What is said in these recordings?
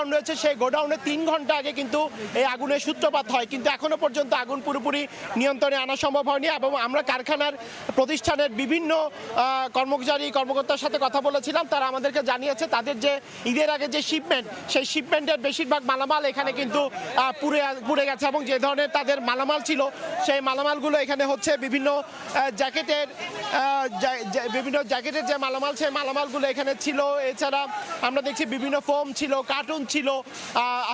Godown রয়েছে, সেই গোডাউনে তিন ঘণ্টা আগে কিন্তু এই আগুনের সূত্রপাত হয়। কিন্তু এখনও পর্যন্ত আগুন পুরোপুরি নিয়ন্ত্রণে আনা সম্ভব হয়নি এবং আমরা কারখানার প্রতিষ্ঠানের বিভিন্ন কর্মচারী, কর্মকর্তার সাথে কথা বলেছিলাম। তারা আমাদেরকে জানিয়েছে, তাদের যে ঈদের আগে যে শিপমেন্ট সেই শিপমেন্টের বেশিরভাগ মালামাল এখানে কিন্তু পুড়ে পুড়ে গেছে এবং যে ধরনের তাদের মালামাল ছিল, সেই মালামালগুলো এখানে হচ্ছে বিভিন্ন জ্যাকেটের বিভিন্ন জ্যাকেটের যে মালামাল, সেই মালামালগুলো এখানে ছিল। এছাড়া আমরা দেখছি বিভিন্ন ফোম ছিল কার্টুন ছিল।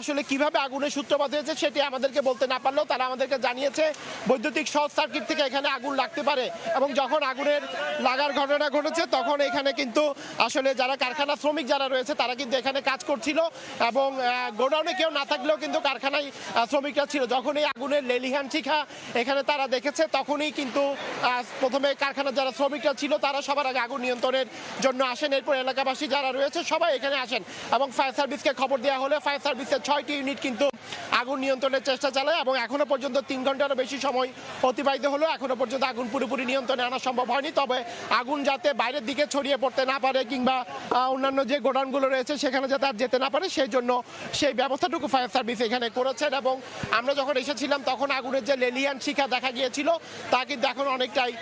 আসলে কীভাবে আগুনের সূত্রপাত হয়েছে সেটি আমাদেরকে বলতে না পারলেও তারা আমাদেরকে জানিয়েছে, বৈদ্যুতিক শর্ট সার্কিট থেকে এখানে আগুন লাগতে পারে এবং যখন আগুনের লাগার ঘটনা ঘটেছে তখন এখানে কিন্তু আসলে যারা কারখানা শ্রমিক যারা রয়েছে তারা কিন্তু এখানে কাজ করছিল এবং গোডাউনে কেউ না থাকলেও কিন্তু কারখানায় শ্রমিকরা ছিল। যখন এই আগুনের লেলিহান শিখা এখানে তারা দেখেছে তখনই কিন্তু প্রথমে কারখানার যারা শ্রমিকরা ছিল তারা সবার আগে আগুন নিয়ন্ত্রণের জন্য আসেন। এরপর এলাকাবাসী যারা রয়েছে সবাই এখানে আসেন এবং ফায়ার সার্ভিসকে খবর দেওয়া হলে ফায়ার সার্ভিসের ছয়টি ইউনিট কিন্তু আগুন নিয়ন্ত্রণের চেষ্টা চালায় এবং এখনও পর্যন্ত তিন ঘন্টারও বেশি সময় অতিবাহিত হলো। এখনও পর্যন্ত আগুন পুরোপুরি নিয়ন্ত্রণে আনা সম্ভব হয়নি। তবে আগুন যাতে বাইরের দিকে ছড়িয়ে পড়তে না পারে কিংবা অন্যান্য যে গোডাউনগুলো রয়েছে সেখানে যাতে আর যেতে না পারে, সেই জন্য সেই ব্যবস্থাটুকু ফায়ার সার্ভিস এখানে করেছেন এবং আমরা যখন এসেছিলাম তখন আগুনের যে লেলিয়ান শিখা দেখা গিয়েছিল, তা কিন্তু এখন অনেকটাই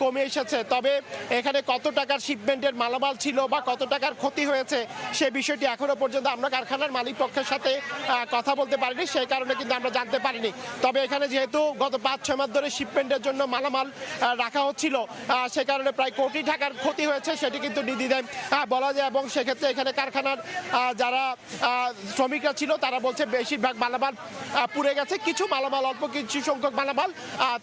কমে এসেছে। তবে এখানে কত টাকার শিপমেন্টের মালামাল ছিল বা কত টাকার ক্ষতি হয়েছে সে বিষয়টি এখনও পর্যন্ত আমরা কারখানার মালিক পক্ষের সাথে কথা বলতে পারিনি সেই কারণে কিন্তু আমরা জানতে পারিনি। তবে এখানে যেহেতু গত পাঁচ ছয় মাস ধরে শিপমেন্টের জন্য মালামাল রাখা হচ্ছিল সে কারণে প্রায় কোটি টাকার ক্ষতি হয়েছে সেটি কিন্তু আহ, বলা যায়। এবং সেক্ষেত্রে এখানে কারখানার যারা শ্রমিকরা ছিল তারা বলছে বেশিরভাগ মালামাল পুড়ে গেছে। কিছু মালামাল অল্প কিছু সংখ্যক মালামাল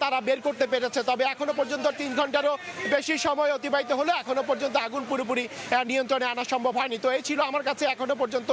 তারা বের করতে পেরেছে। তবে এখনও পর্যন্ত তিন ঘন্টারও বেশি সময় অতিবাহিত হলে। এখনও পর্যন্ত আগুন পুরোপুরি নিয়ন্ত্রণে আনা সম্ভব হয়নি। তো এই ছিল আমার কাছে এখনও পর্যন্ত